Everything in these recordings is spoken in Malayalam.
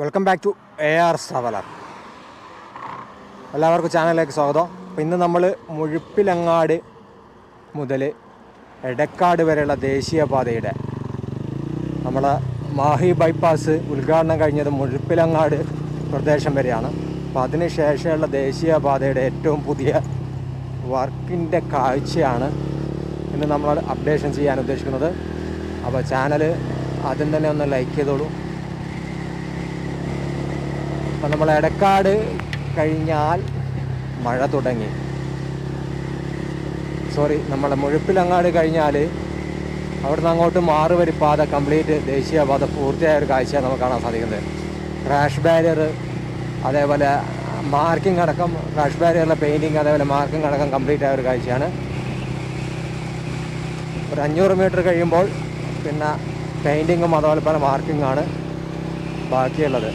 Welcome back to A R traveller എല്ലാവർക്കും ചാനലിലേക്ക് സ്വാഗതം. അപ്പോൾ ഇന്ന് നമ്മൾ മുഴുപ്പിലങ്ങാട് മുതൽ എടക്കാട് വരെയുള്ള ദേശീയപാതയുടെ നമ്മളെ മാഹി ബൈപ്പാസ് ഉദ്ഘാടനം കഴിഞ്ഞത് മുഴുപ്പിലങ്ങാട് പ്രദേശം വരെയാണ്. അപ്പോൾ അതിന് ശേഷമുള്ള ദേശീയപാതയുടെ ഏറ്റവും പുതിയ വർക്കിന്റെ കാഴ്ചയാണ് ഇന്ന് നമ്മൾ അപ്ഡേഷൻ ചെയ്യാൻ ഉദ്ദേശിക്കുന്നത്. അപ്പോൾ ചാനൽ ആദ്യം തന്നെ ഒന്ന് ലൈക്ക് ചെയ്തോളൂ. അപ്പം നമ്മൾ എടക്കാട് കഴിഞ്ഞാൽ മഴ തുടങ്ങി. സോറി നമ്മളെ മുഴുപ്പിലങ്ങാട് കഴിഞ്ഞാൽ അവിടുന്ന് അങ്ങോട്ട് മാറുവരി പാത കംപ്ലീറ്റ് ദേശീയപാത പൂർത്തിയായ ഒരു കാഴ്ചയാണ് നമുക്ക് കാണാൻ സാധിക്കുന്നത്. ക്രാഷ് ബാരിയർ അതേപോലെ മാർക്കിംഗ് അടക്കം ക്രാഷ് ബാരിയറിലെ പെയിന്റിങ് അതേപോലെ മാർക്കിംഗ് അടക്കം കംപ്ലീറ്റ് ആയ ഒരു കാഴ്ചയാണ്. ഒരു അഞ്ഞൂറ് മീറ്റർ കഴിയുമ്പോൾ പിന്നെ പെയിന്റിങ്ങും അതുപോലെ പല മാർക്കിങ്ങാണ് ബാക്കിയുള്ളത്.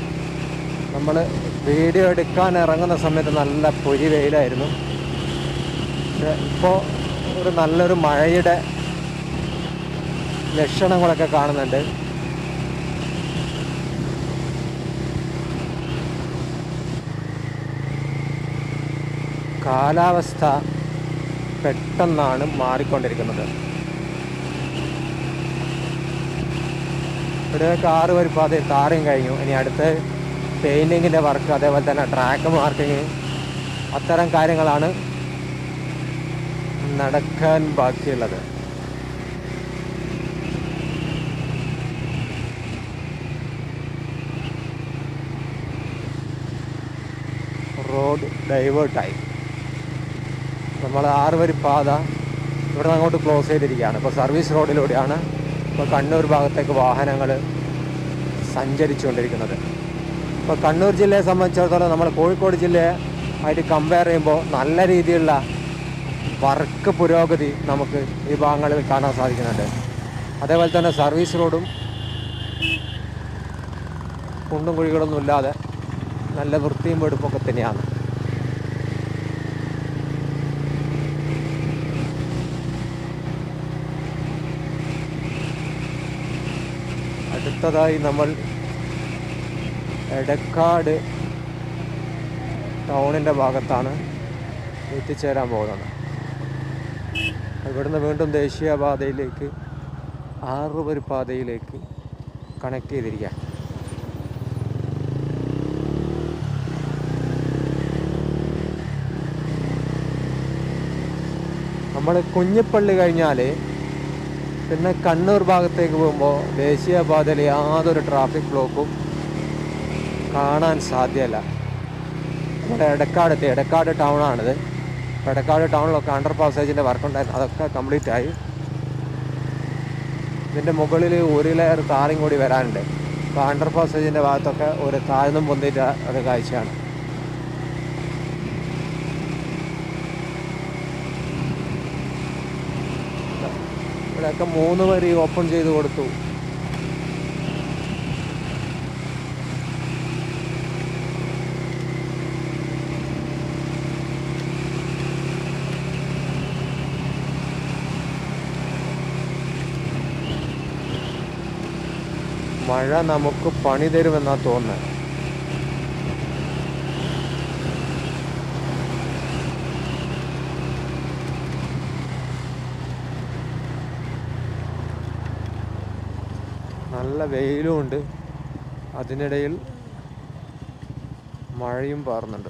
നമ്മൾ വീഡിയോ എടുക്കാൻ ഇറങ്ങുന്ന സമയത്ത് നല്ല പൊരി വെയിലായിരുന്നു. പക്ഷേ ഇപ്പോൾ ഒരു നല്ലൊരു മഴയുടെ ലക്ഷണങ്ങളൊക്കെ കാണുന്നുണ്ട്. കാലാവസ്ഥ പെട്ടെന്നാണ് മാറിക്കൊണ്ടിരിക്കുന്നത്. ഇവിടെയൊക്കെ ആറ് വരി പാത താറയും കഴിഞ്ഞു. ഇനി അടുത്ത് പെയിന്റിങ്ങിന്റെ വർക്ക് അതേപോലെ തന്നെ ട്രാക്ക് മാർക്കിങ് അത്തരം കാര്യങ്ങളാണ് നടക്കാൻ ബാക്കിയുള്ളത്. റോഡ് ഡൈവേർട്ടായി നമ്മൾ ആറ് വരി പാത ഇവിടെ നിന്ന് അങ്ങോട്ട് ക്ലോസ് ചെയ്തിരിക്കുകയാണ്. ഇപ്പോൾ സർവീസ് റോഡിലൂടെയാണ് ഇപ്പോൾ കണ്ണൂർ ഭാഗത്തേക്ക് വാഹനങ്ങൾ സഞ്ചരിച്ചുകൊണ്ടിരിക്കുന്നത്. ഇപ്പോൾ കണ്ണൂർ ജില്ലയെ സംബന്ധിച്ചിടത്തോളം നമ്മൾ കോഴിക്കോട് ജില്ലയെ ആയിട്ട് കമ്പയർ ചെയ്യുമ്പോൾ നല്ല രീതിയിലുള്ള വർക്ക് പുരോഗതി നമുക്ക് ഈ ഭാഗങ്ങളിൽ കാണാൻ സാധിക്കുന്നുണ്ട്. അതേപോലെ തന്നെ സർവീസ് റോഡും കുണ്ടും കുഴികളൊന്നും ഇല്ലാതെ നല്ല വൃത്തിയും വെടുപ്പൊക്കെ തന്നെയാണ്. അടുത്തതായി നമ്മൾ എടക്കാട് ടൗണിന്റെ ഭാഗത്താണ് എത്തിച്ചേരാൻ പോകുന്നത്. ഇവിടുന്ന് വീണ്ടും ദേശീയപാതയിലേക്ക് ആറുപരി പാതയിലേക്ക് കണക്ട് ചെയ്തിരിക്കുക നമ്മൾ കുഞ്ഞിപ്പള്ളി കഴിഞ്ഞാൽ പിന്നെ കണ്ണൂർ ഭാഗത്തേക്ക് പോകുമ്പോൾ ദേശീയപാതയിൽ യാതൊരു ട്രാഫിക് ബ്ലോക്കും കാണാൻ സാധ്യമല്ല. നമ്മുടെ എടക്കാടത്തെ എടക്കാട് ടൗണാണിത്. എടക്കാട് ടൗണിലൊക്കെ അണ്ടർ പാസേജിന്റെ വർക്ക് ഉണ്ടായിരുന്നു. അതൊക്കെ കംപ്ലീറ്റ് ആയി. ഇതിന്റെ മുകളിൽ ഒരു ലെയർ താറും കൂടി വരാനുണ്ട്. അപ്പോൾ അണ്ടർ പാസേജിന്റെ ഭാഗത്തൊക്കെ ഒരു താഴ്ന്നും പൊന്തിയിട്ട് ഒരു കാഴ്ചയാണ്. ഇവിടെയൊക്കെ മൂന്ന് വരി ഓപ്പൺ ചെയ്ത് കൊടുത്തു. മഴ നമുക്ക് പണി തരുമെന്നാ തോന്നുന്നത് നല്ല വെയിലും ഉണ്ട്. അതിനിടയിൽ മഴയും പാറുന്നുണ്ട്.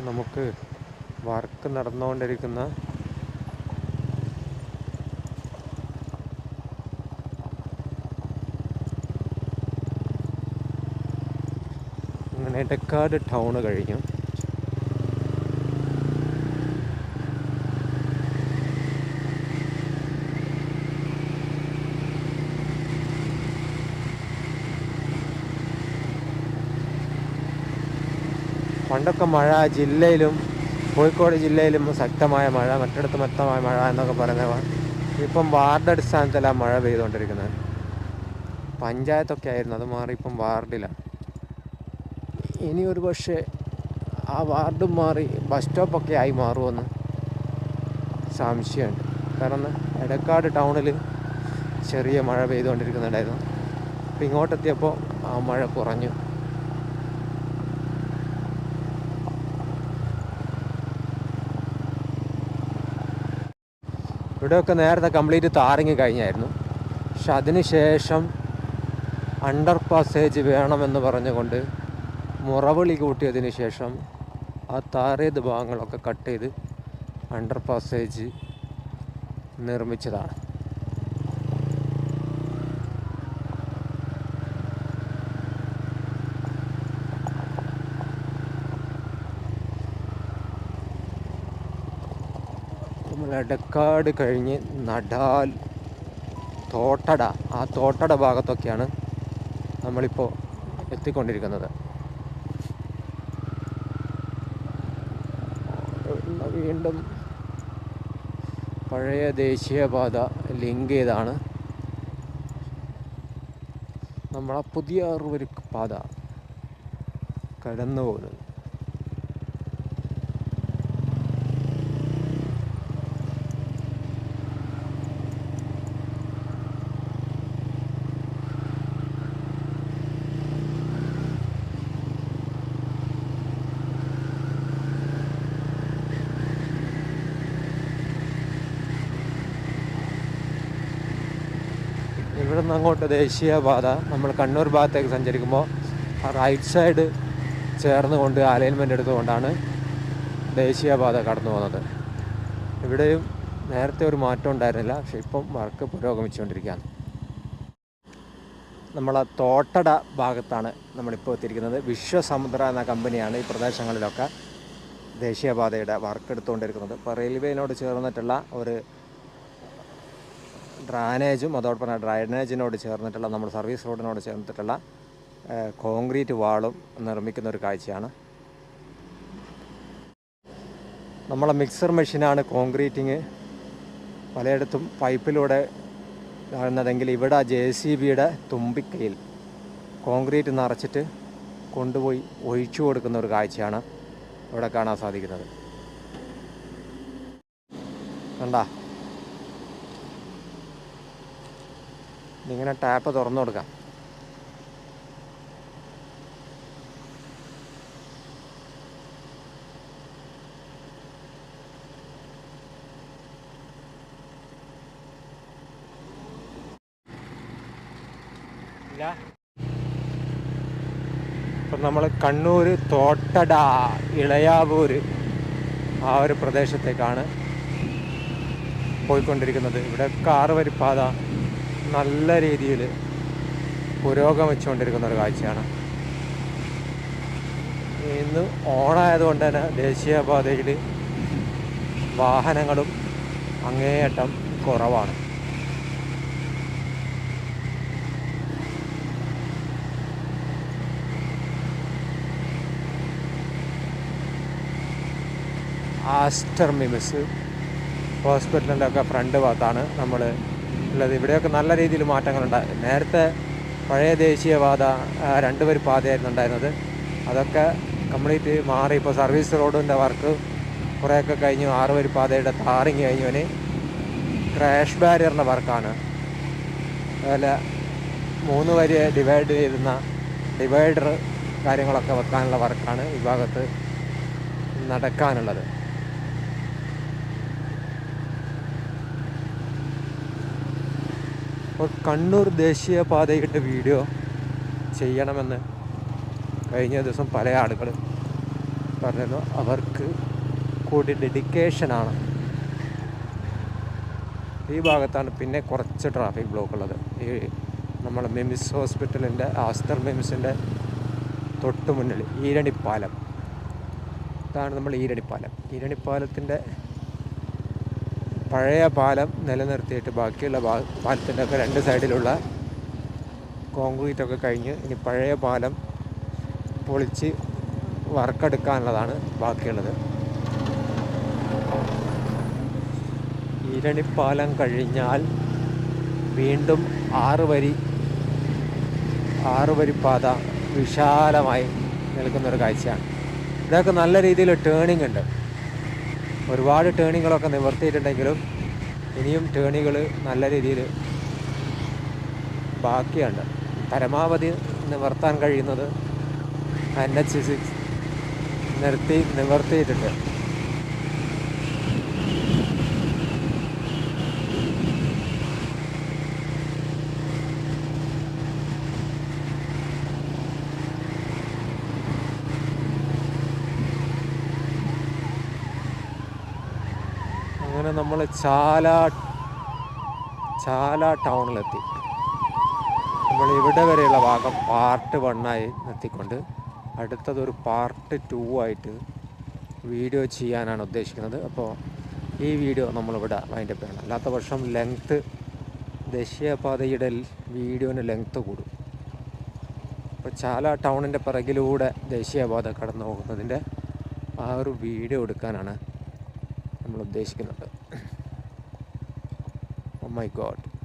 നമുക്ക് വർക്ക് നടന്നുകൊണ്ടിരിക്കുന്ന അങ്ങനെ എടക്കാട് ടൗണ് കഴിഞ്ഞു. പണ്ടൊക്കെ മഴ ജില്ലയിലും കോഴിക്കോട് ജില്ലയിലും ശക്തമായ മഴ മറ്റിടത്ത് മൊത്തമായ മഴ എന്നൊക്കെ പറയുന്നവ ഇപ്പം വാർഡ് അടിസ്ഥാനത്തിലാണ് മഴ പെയ്തുകൊണ്ടിരിക്കുന്നത്. പഞ്ചായത്തൊക്കെ ആയിരുന്നു അത് മാറി ഇപ്പം വാർഡിലാണ് ഇനി ഒരു പക്ഷേ ആ വാർഡും മാറി ബസ് സ്റ്റോപ്പൊക്കെ ആയി മാറുമെന്ന് സംശയമുണ്ട്. കാരണം എടക്കാട് ടൗണിൽ ചെറിയ മഴ പെയ്തുകൊണ്ടിരിക്കുന്നുണ്ടായിരുന്നു. അപ്പം ഇങ്ങോട്ടെത്തിയപ്പോൾ ആ മഴ കുറഞ്ഞു. ഇവിടെയൊക്കെ നേരത്തെ കംപ്ലീറ്റ് താറിങ്ങി കഴിഞ്ഞായിരുന്നു. പക്ഷെ അതിന് ശേഷം അണ്ടർ പാസേജ് വേണമെന്ന് പറഞ്ഞുകൊണ്ട് മുറവിളി കൂട്ടിയതിന് ശേഷം ആ താറിയത് ഭാഗങ്ങളൊക്കെ കട്ട് ചെയ്ത് അണ്ടർ പാസേജ് നിർമ്മിച്ചതാണ്. എടക്കാട് കഴിഞ്ഞ് നടാൽ. തോട്ടട. ആ തോട്ടട ഭാഗത്തൊക്കെയാണ് നമ്മളിപ്പോൾ എത്തിക്കൊണ്ടിരിക്കുന്നത്. വീണ്ടും പഴയ ദേശീയപാത ലിങ്ക് ചെയ്താണ്. നമ്മളാ പുതിയ അറിവൊരു പാത കടന്നു പോകുന്നത് ഇവിടെ നിന്ന് അങ്ങോട്ട് ദേശീയപാത നമ്മൾ കണ്ണൂർ ഭാഗത്തേക്ക് സഞ്ചരിക്കുമ്പോൾ ആ റൈറ്റ് സൈഡ് ചേർന്നുകൊണ്ട് അലൈൻമെന്റ് എടുത്തുകൊണ്ടാണ് ദേശീയപാത കടന്നു പോകുന്നത്. ഇവിടെയും നേരത്തെ ഒരു മാറ്റം ഉണ്ടായിരുന്നില്ല പക്ഷെ ഇപ്പം വർക്ക് പുരോഗമിച്ചുകൊണ്ടിരിക്കുകയാണ്. നമ്മൾ ആ തോട്ടട ഭാഗത്താണ് നമ്മളിപ്പോൾ എത്തിയിരിക്കുന്നത്. വിശ്വസമുദ്ര എന്ന കമ്പനിയാണ് ഈ പ്രദേശങ്ങളിലൊക്കെ ദേശീയപാതയുടെ വർക്ക് എടുത്തുകൊണ്ടിരിക്കുന്നത്. ഇപ്പോൾ റെയിൽവേനോട് ചേർന്നിട്ടുള്ള ഒരു ഡ്രാനേജും അതോടൊപ്പം ഡ്രൈനേജിനോട് ചേർന്നിട്ടുള്ള നമ്മുടെ സർവീസ് റോഡിനോട് ചേർന്നിട്ടുള്ള കോൺക്രീറ്റ് വാളും നിർമ്മിക്കുന്ന ഒരു കാഴ്ചയാണ്. നമ്മളെ മിക്സർ മെഷീനാണ് കോൺക്രീറ്റിങ് പലയിടത്തും പൈപ്പിലൂടെ കാണുന്നതെങ്കിൽ ഇവിടെ ജെ സി ബിയുടെ തുമ്പിക്കയിൽ കോൺക്രീറ്റ് നിറച്ചിട്ട് കൊണ്ടുപോയി ഒഴിച്ചു കൊടുക്കുന്ന ഒരു കാഴ്ചയാണ് ഇവിടെ കാണാൻ സാധിക്കുന്നത്. കണ്ടാ? ഇങ്ങനെ ടാപ്പ് തുറന്നു കൊടുക്കാം. ഇപ്പം നമ്മൾ കണ്ണൂർ തോട്ടട ഇളയാവൂർ ആ ഒരു പ്രദേശത്തേക്കാണ് പോയിക്കൊണ്ടിരിക്കുന്നത്. ഇവിടെ കാറ് വരിപ്പാത നല്ല രീതിയിൽ പുരോഗമിച്ചുകൊണ്ടിരിക്കുന്ന ഒരു കാഴ്ചയാണ്. ഇന്ന് ഓണായതുകൊണ്ട് തന്നെ ദേശീയപാതയിൽ വാഹനങ്ങളും അങ്ങേയറ്റം കുറവാണ്. ആസ്റ്റർ മിമിസ് ഹോസ്പിറ്റലിന്റെ ഒക്കെ ഫ്രണ്ട് ഭാഗത്താണ് നമ്മൾ ഉള്ളത്. ഇവിടെയൊക്കെ നല്ല രീതിയിൽ മാറ്റങ്ങളുണ്ടായി നേരത്തെ പഴയ ദേശീയപാത രണ്ടുപേർ പാതയായിരുന്നു ഉണ്ടായിരുന്നത്. അതൊക്കെ കംപ്ലീറ്റ് മാറി. ഇപ്പോൾ സർവീസ് റോഡിന്റെ വർക്ക് കുറേയൊക്കെ കഴിഞ്ഞു. ആറ് പാതയുടെ താറിങ് കഴിഞ്ഞവന് ക്രാഷ് ബാരിയറിന്റെ വർക്കാണ്. അതുപോലെ മൂന്ന് വരി ഡിവൈഡ് ചെയ്യുന്ന ഡിവൈഡർ കാര്യങ്ങളൊക്കെ വെക്കാനുള്ള വർക്കാണ് ഈ ഭാഗത്ത് നടക്കാനുള്ളത്. അപ്പോൾ കണ്ണൂർ ദേശീയപാതയുടെ വീഡിയോ ചെയ്യണമെന്ന് കഴിഞ്ഞ ദിവസം പല ആളുകൾ പറഞ്ഞിരുന്നു. അവർക്ക് കൂടി ഡെഡിക്കേഷനാണ് ഈ ഭാഗത്താണ് പിന്നെ കുറച്ച് ട്രാഫിക് ബ്ലോക്ക് ഉള്ളത്. ഈ നമ്മൾ മിംസ് ഹോസ്പിറ്റലിന്റെ ആസ്തർ മിംസിന്റെ തൊട്ട് മുന്നിൽ ഈരണിപ്പാലം. ഇതാണ് നമ്മൾ ഈരണിപ്പാലം. ഈരണിപ്പാലത്തിന്റെ പഴയ പാലം നിലനിർത്തിയിട്ട് ബാക്കിയുള്ള പാലത്തിന്റെ ഒക്കെ രണ്ട് സൈഡിലുള്ള കോൺക്രീറ്റ് ഒക്കെ കഴിഞ്ഞ് ഇനി പഴയ പാലം പൊളിച്ച് വർക്കെടുക്കാനുള്ളതാണ് ബാക്കിയുള്ളത്. ഈരണിപ്പാലം കഴിഞ്ഞാൽ വീണ്ടും ആറ് വരി ആറ് വരി പാത വിശാലമായി നിൽക്കുന്നൊരു കാഴ്ചയാണ്. ഇതൊക്കെ നല്ല രീതിയിൽ ടേണിംഗ് ഉണ്ട്. ഒരുപാട് ടേണിങ്ങുകളൊക്കെ നിവർത്തിയിട്ടുണ്ടെങ്കിലും ഇനിയും ടേണികൾ നല്ല രീതിയിൽ ബാക്കിയുണ്ട്. പരമാവധി നിവർത്താൻ കഴിയുന്നത് എൻ എച്ച് സിക്സ് നിർത്തി നിവർത്തിയിട്ടുണ്ട്. അങ്ങനെ നമ്മൾ ചാല ചാല ടൗണിലെത്തി. നമ്മൾ ഇവിടെ വരെയുള്ള ഭാഗം പാർട്ട് വണ്ണായി നിർത്തിക്കൊണ്ട് അടുത്തതൊരു പാർട്ട് ടു ആയിട്ട് വീഡിയോ ചെയ്യാനാണ് ഉദ്ദേശിക്കുന്നത്. അപ്പോൾ ഈ വീഡിയോ നമ്മളിവിടെ വൈൻഡപ്പ് ചെയ്യണം. അല്ലാത്ത വർഷം ലെങ്ത്ത് ദേശീയപാതയുടെ വീഡിയോന് ലെങ്ത്ത് കൂടും. അപ്പോൾ ചാല ടൗണിന്റെ പിറകിലൂടെ ദേശീയപാത കടന്നു പോകുന്നതിന്റെ ആ ഒരു വീഡിയോ എടുക്കാനാണ് നമ്മൾ ഉദ്ദേശിക്കുന്നുണ്ട് മൈ ഗോഡ്